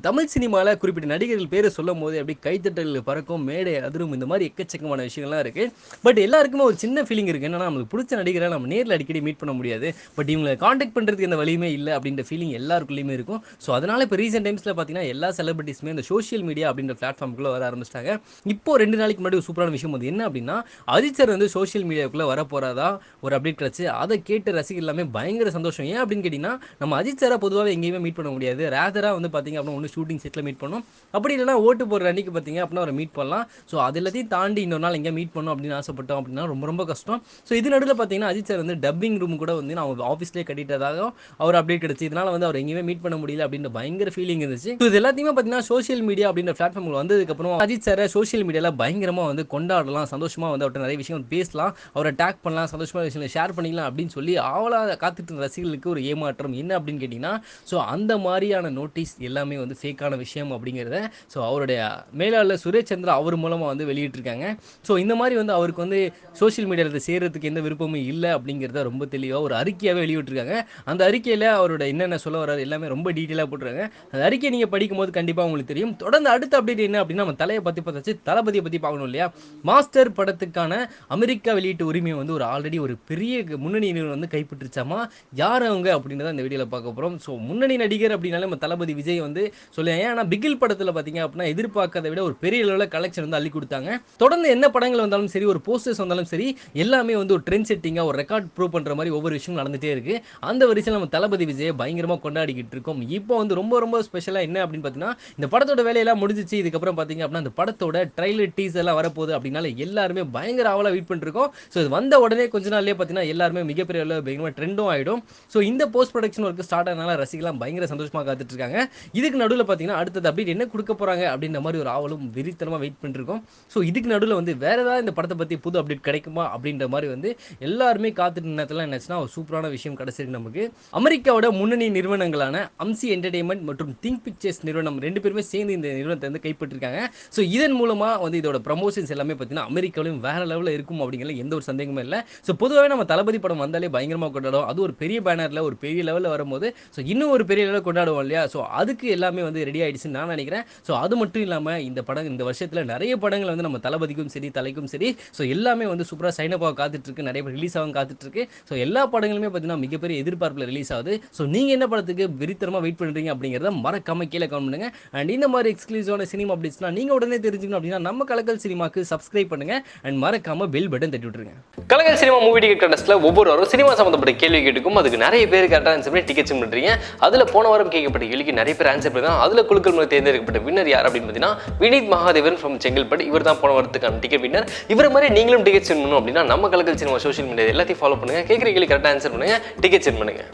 தமிழ் சினிமாவில் குறிப்பிட்ட நடிகர்கள் பேரை சொல்லும் போது அப்படி கைத்தட்டல் பறக்கும் மேடை அதிரும் இந்த மாதிரி எக்கச்சக்கமான விஷயங்கள்லாம் இருக்குது பட் எல்லாருக்குமே ஒரு சின்ன ஃபீலிங் இருக்குது என்னன்னா நமக்கு பிடிச்ச நடிகரை நம்ம நேரில் அடிக்கடி மீட் பண்ண முடியாது. பட் இவங்களை காண்டாக்ட் பண்ணுறதுக்கு எந்த வழியுமே இல்லை அப்படின்ற ஃபீலிங் எல்லாருக்குள்ளேயுமே இருக்கும். ஸோ அதனால் இப்போ ரீசெண்ட் டைம்ஸில் பார்த்தீங்கன்னா எல்லா செலிபிரிட்டிஸுமே இந்த சோஷியல் மீடியா அப்படின்ற பிளாட்ஃபார்முக்குள்ளே வர ஆரம்பிச்சிட்டாங்க. இப்போ ரெண்டு நாளைக்கு முன்னாடி ஒரு சூப்பரான விஷயம் வந்து என்ன அப்படின்னா அஜித் சார் வந்து சோஷியல் மீடியாவுக்குள்ளே வர போகிறதா ஒரு அப்டேட் கிடச்சி அதை கேட்டு ரசிகர் எல்லாமே பயங்கர சந்தோஷம். ஏன் அப்படின்னு கேட்டிங்கன்னா நம்ம அஜித் சாரை பொதுவாக எங்கேயுமே மீட் பண்ண முடியாது. ரேதராக வந்து பார்த்தீங்க அப்படின்னா ஒன்று ஷூட்டிங் செட்டில் மீட் பண்ணோம். அப்படி இல்லைனா ஓட்டு போடுற அன்னைக்கு பார்த்தீங்க அப்படின்னா அவரை மீட் பண்ணலாம். ஸோ அது எல்லாத்தையும் தாண்டி இன்னொரு நாள் எங்கே மீட் பண்ணோம் அப்படின்னு ஆசைப்பட்டோம் அப்படின்னா ரொம்ப ரொம்ப கஷ்டம். ஸோ இது நடுவில் பார்த்தீங்கன்னா அஜித் சார் வந்து டப்பிங் ரூம் கூட வந்து நான் ஆஃபீஸ்லேயே கட்டிட்டதாக அவர் அப்டேட் கிடச்சி. இதனால் வந்து அவர் எங்கேயுமே மீட் பண்ண முடியல அப்படின்ற பயங்கர ஃபீலிங் இருந்துச்சு. ஸோ இது எல்லாத்தையுமே பார்த்தீங்கன்னா சோஷியல் மீடியா அப்படின்ற பிளாட்ஃபார்ம் வந்ததுக்கப்புறம் அஜித் சாரை சோஷியல் மீடியாவில் பயங்கரமாக வந்து கொண்டாடலாம் சந்தோஷமாக வந்து அவர்கிட்ட நிறைய விஷயம் பேசலாம் அவரை டேக் பண்ணலாம் சந்தோஷமாக விஷயங்களை ஷேர் பண்ணிக்கலாம் அப்படின்னு சொல்லி ஆவலாக காத்துட்டு ரசிகர்களுக்கு ஒரு ஏமாற்றம் என்ன அப்படின்னு கேட்டிங்கன்னா ஸோ அந்த மாதிரியான நோட்டீஸ் எல்லாமே வந்து ஃபேக்கான விஷயம் அப்படிங்கிறத ஸோ அவருடைய மேலாளர் சுரேஷ் சந்திரா அவர் மூலமாக வந்து வெளியிட்டிருக்காங்க. ஸோ இந்த மாதிரி வந்து அவருக்கு வந்து சோஷியல் மீடியாவில் சேர்கிறதுக்கு எந்த விருப்பமும் இல்லை அப்படிங்கிறத ரொம்ப தெளிவாக ஒரு அறிக்கையாகவே வெளியிட்டிருக்காங்க. அந்த அறிக்கையில் அவரோட என்னென்ன சொல்ல வர்றாரு எல்லாமே ரொம்ப டீட்டெயிலாக போட்டுருக்காங்க. அந்த அறிக்கையை நீங்கள் படிக்கும்போது கண்டிப்பாக உங்களுக்கு தெரியும். தொடர்ந்து அடுத்த அப்டேட் என்ன அப்படின்னா நம்ம தலையை பற்றி பார்த்தாச்சு. தளபதியை பற்றி பார்க்கணும் இல்லையா? மாஸ்டர் படத்துக்கான அமெரிக்கா வெளியீட்டு உரிமையை வந்து ஒரு ஆல்ரெடி ஒரு பெரிய முன்னணி நிறுவனம் வந்து கைப்பற்றிச்சாமா? யார் அவங்க அப்படின்றத இந்த வீடியோவில் பார்க்க போகிறோம் ஸோ முன்னணி நடிகர் அப்படின்னாலே நம்ம தளபதி விஜய் வந்து சொல்லுவேன் ஏன்னா பிகில் படத்தில் பார்த்தீங்க அப்படின்னா எதிர்பார்க்கறத விட ஒரு பெரிய அளவில் கலெக்ஷன் வந்து அள்ளி கொடுத்தாங்க. தொடர்ந்து என்ன படங்கள் வந்தாலும் சரி ஒரு போஸ்டர்ஸ் வந்தாலும் சரி எல்லாமே வந்து ஒரு ட்ரெண்ட் செட்டிங்காக ஒரு ரெக்கார்ட் ப்ரூவ் பண்ணுற மாதிரி ஒவ்வொரு விஷயம் நடந்துகிட்டே இருக்குது அந்த வரிசையில் நம்ம தளபதி விஜயை பயங்கரமாக கொண்டாடிக்கிட்டு இருக்கோம். இப்போ வந்து ரொம்ப ரொம்ப ஸ்பெஷலாக என்ன அப்படின்னு பார்த்தீங்கன்னா இந்த படத்தோட வேலையெல்லாம் முடிஞ்சிச்சு. இதுக்கப்புறம் பார்த்தீங்க அப்படின்னா அந்த படத்தோட ட்ரைலர் டீஸ் எல்லாம் வரப்போகுது அப்படின்னால எல்லாருமே பயங்கர ஆவலாக வெயிட் பண்ணிருக்கோம் ஸோ இது வந்த உடனே கொஞ்ச நாள்லேயே பார்த்தீங்கன்னா எல்லாருமே மிகப்பெரிய அளவில் பயங்கரமாக ட்ரெண்டும் ஆகிடும் ஸோ இந்த போஸ்ட் ப்ரொடக்ஷன் ஒர்க் ஸ்டார்ட் ஆனால ரசிகலாம் பயங்கர சந்தோஷமாக காத்துட்டு இருக்காங்க. இதுக்கு நடுவில் பார்த்தீங்கன்னா அடுத்தது அப்டேட் என்ன கொடுக்க போகிறாங்க அப்படின்ற மாதிரி ஒரு ஆவலும் வெறித்தனமாக வெயிட் பண்ணிருக்கோம். ஸோ இதுக்கு நடுவில் வந்து வேற ஏதாவது இந்த படத்தை பற்றி புது அப்டேட் கிடைக்குமா அப்படின்ற மாதிரி வந்து எல்லாருமே காத்துட்டு நேரத்தில் என்னாச்சுன்னா ஒரு சூப்பரான விஷயம் கிடைச்சிருக்கு நமக்கு. அமெரிக்காவோட முன்னணி நிறுவனங்களான அம்சி என்டர்டைன்மெண்ட் மற்றும் திங்க் பிக்சர்ஸ் நிறுவனம் ரெண்டு பேருமே சேர்ந்து இந்த நிறுவனத்தை வந்து கைப்பற்றிருக்காங்க. ஸோ இதன் மூலமாக வந்து இதோட ப்ரமோஷன்ஸ் எல்லாமே பார்த்தீங்கன்னா அமெரிக்காவிலும் வேற லெவலில் இருக்கும் அப்படிங்கிற எந்த ஒரு சந்தேகமும் இல்லை. ஸோ பொதுவாகவே நம்ம தளபதி படம் வந்தாலே பயங்கரமாக கொண்டாடுவோம். அது ஒரு பெரிய பேனரில் ஒரு பெரிய லெவலில் வரும்போது ஸோ இன்னும் ஒரு பெரிய லெவலில் கொண்டாடுவோம் இல்லையா? ஸோ அதுக்கு எல்லாமே வந்து ரெடி ஆயிடுச்சுன்னு நான் நினைக்கிறேன். ஸோ அது மட்டும் இல்லாமல் இந்த படம் இந்த வருஷத்தில் நிறைய படங்கள் வந்து நம்ம தளபதிக்கும் சரி தலைக்கும் சரி ஸோ எல்லாமே வந்து சூப்பராக சைனப்பாக காத்துட்டு இருக்கு நிறைய பேர் ரிலீஸ் ஆகும் காத்துட்ருக்கு. ஸோ எல்லா படங்களுமே பார்த்தீங்கன்னா மிகப்பெரிய எதிர்பார்ப்பில் ரிலீஸ் ஆகுது. ஸோ நீங்கள் என்ன படத்துக்கு விரித்தரமாக வெயிட் பண்ணுறீங்க அப்படிங்கிறத மறக்காம கீழே கமெண்ட் பண்ணுங்க. அண்ட் இந்த மாதிரி எக்ஸ்க்ளூசிவான சினிமா அப்டேட்ஸ்லாம் நீங்கள் உடனே தெரிஞ்சுக்கணும் அப்படின்னா நம்ம கலக்கல் சினிமாக்கு சப்ஸ்கிரைப் பண்ணுங்க. அண்ட் மறக்காம பெல் பட்டன் தட்டி விட்டுருங்க. கலகல் சினிமா மூவி டிக்கெட் கண்டஸ்ட்ல ஒவ்வொரு வாரம் சினிமா சம்மந்தப்பட்ட கேள்வி கேட்டுக்கும் அதுக்கு நிறைய பேர் கரெக்டாக ஆன்சர் பண்ணி டிக்கெட்ஸ் பண்ணுறீங்க அதில் போன வாரம் கேட்கப்பட்ட கேள்விக்கு நிறைய பேர் ஆன்சர் பண்ணி அதில் குழுக்கள் மூலம் தேர்ந்தெடுக்கப்பட்ட வின்னர் யார் அப்படின்னு பார்த்தீங்கன்னா வினீத் மகாதேவன் ஃப்ரம் செங்கல்பட்டு. இவர் தான் போன வரத்துக்கான டிக்கெட் வின்னர் இவர் மாதிரி நீங்களும் டிக்கெட் சென்ட் பண்ணணும் அப்படின்னா நம்ம கலக்கல் சினிமா சோஷியல் மீடியா எல்லாத்தையும் ஃபாலோ பண்ணுங்கள் கேட்குற கேள்வி கரெக்டாக ஆன்சர் பண்ணுங்க. டிக்கெட் சென்ட் பண்ணுங்க.